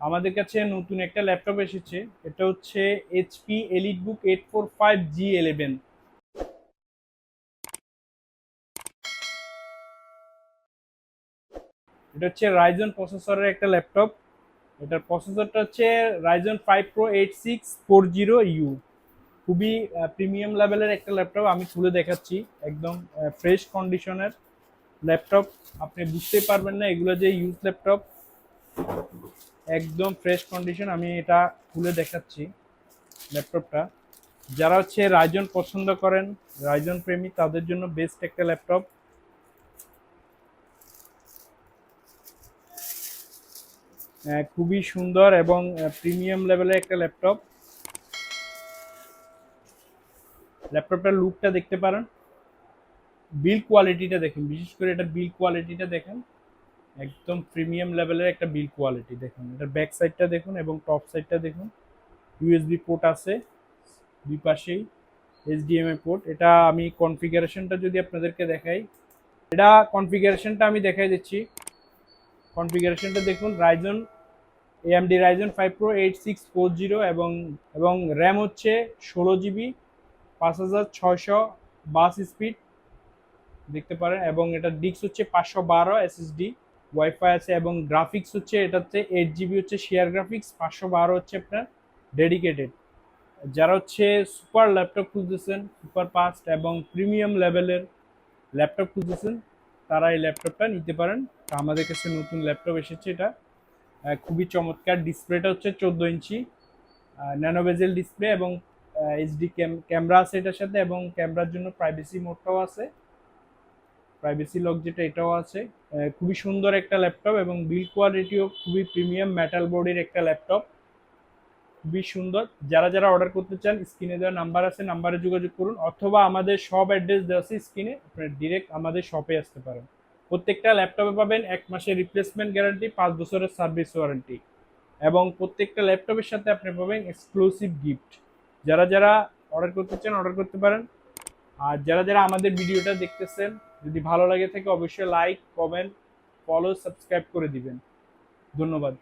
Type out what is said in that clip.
আমাদের কাছে নতুন একটা ল্যাপটপ এসেছে। এটা হচ্ছে HP EliteBook eight four five G eleven এটা হচ্ছে রাইজন প্রসেসরের একটা ল্যাপটপ। এটার প্রসেসরটা হচ্ছে Ryzen five pro eight six four zero U খুবই প্রিমিয়াম লেভেলের একটা ল্যাপটপ, আমি খুলে দেখাচ্ছি। একদম ফ্রেশ কন্ডিশনের ল্যাপটপ। আপনি বুঝতেই পারবেন না এগুলো যে ইউজ ল্যাপটপ। একদম ফ্রেশ কন্ডিশন আমি এটা খুলে দেখাচ্ছি ল্যাপটপটা। যারা হচ্ছে রাইজন পছন্দ করেন রাইজন প্রেমী, তাদের জন্য বেস্ট একটা ল্যাপটপ। খুবই সুন্দর এবং প্রিমিয়াম লেভেলের একটা ল্যাপটপ। ল্যাপটপটার লুকটা দেখতে পারেন। বিল কোয়ালিটিটা দেখেন, বিশেষ করে এটা বিল কোয়ালিটিটা দেখেন। একদম প্রিমিয়াম লেভেলের একটা বিল কোয়ালিটি, দেখুন। এটার ব্যাক সাইডটা দেখুন এবং টপ সাইডটা দেখুন। ইউএসবি পোর্ট আছে, দুই পাশেই এইচডিএমআই পোর্ট এটা আমি কনফিগারেশনটা যদি আপনাদেরকে দেখাই, এটা কনফিগারেশনটা আমি দেখাই দিচ্ছি। কনফিগারেশনটা দেখুন Ryzen AMD Ryzen five pro eight six four zero এবং এবং র্যাম হচ্ছে ষোলো জিবি পাঁচ হাজার ছয়শো বাস স্পিড দেখতে পারেন। এবং এটা ডিক্স হচ্ছে পাঁচশো বারো এসএসডি ওয়াইফাই আছে এবং গ্রাফিক্স হচ্ছে এটাতে এইট জিবি হচ্ছে শেয়ার গ্রাফিক্স পাঁচশো বারো হচ্ছে আপনার ডেডিকেটেড যারা হচ্ছে সুপার ল্যাপটপ খুঁজতেছেন সুপার ফাস্ট এবং প্রিমিয়াম লেভেলের ল্যাপটপ খুঁজতেছেন, তারা এই ল্যাপটপটা নিতে পারেন। আমাদের কাছে নতুন ল্যাপটপ এসেছে এটা। খুবই চমৎকার ডিসপ্লেটা হচ্ছে চোদ্দ ইঞ্চি। ন্যানোভেজেল ডিসপ্লে এবং এইচডি ক্যামেরা আছে এটার সাথে এবং ক্যামেরার জন্য প্রাইভেসি মোডটাও আছে। প্রাইভেসি লক যেটা, এটাও আছে। খুবই সুন্দর একটা ল্যাপটপ এবং বিল কোয়ালিটিও খুবই প্রিমিয়াম মেটাল বডির একটা ল্যাপটপ খুবই সুন্দর। যারা যারা অর্ডার করতে চান, স্ক্রিনে দেওয়া নাম্বার আছে নাম্বারে যোগাযোগ করুন অথবা আমাদের সব অ্যাড্রেস দেওয়া আছে স্ক্রিনে, আপনার ডিরেক্ট আমাদের শপে আসতে পারেন। প্রত্যেকটা ল্যাপটপে পাবেন এক মাসের রিপ্লেসমেন্ট গ্যারান্টি পাঁচ বছরের সার্ভিস ওয়ারেন্টি এবং প্রত্যেকটা ল্যাপটপের সাথে আপনি পাবেন এক্সক্লুসিভ গিফট যারা যারা অর্ডার করতে চান অর্ডার করতে পারেন। আর যারা যারা আমাদের ভিডিওটা দেখতেছেন যদি ভালো লাগে থাকে অবশ্যই লাইক কমেন্ট ফলো সাবস্ক্রাইব করে দিবেন। ধন্যবাদ।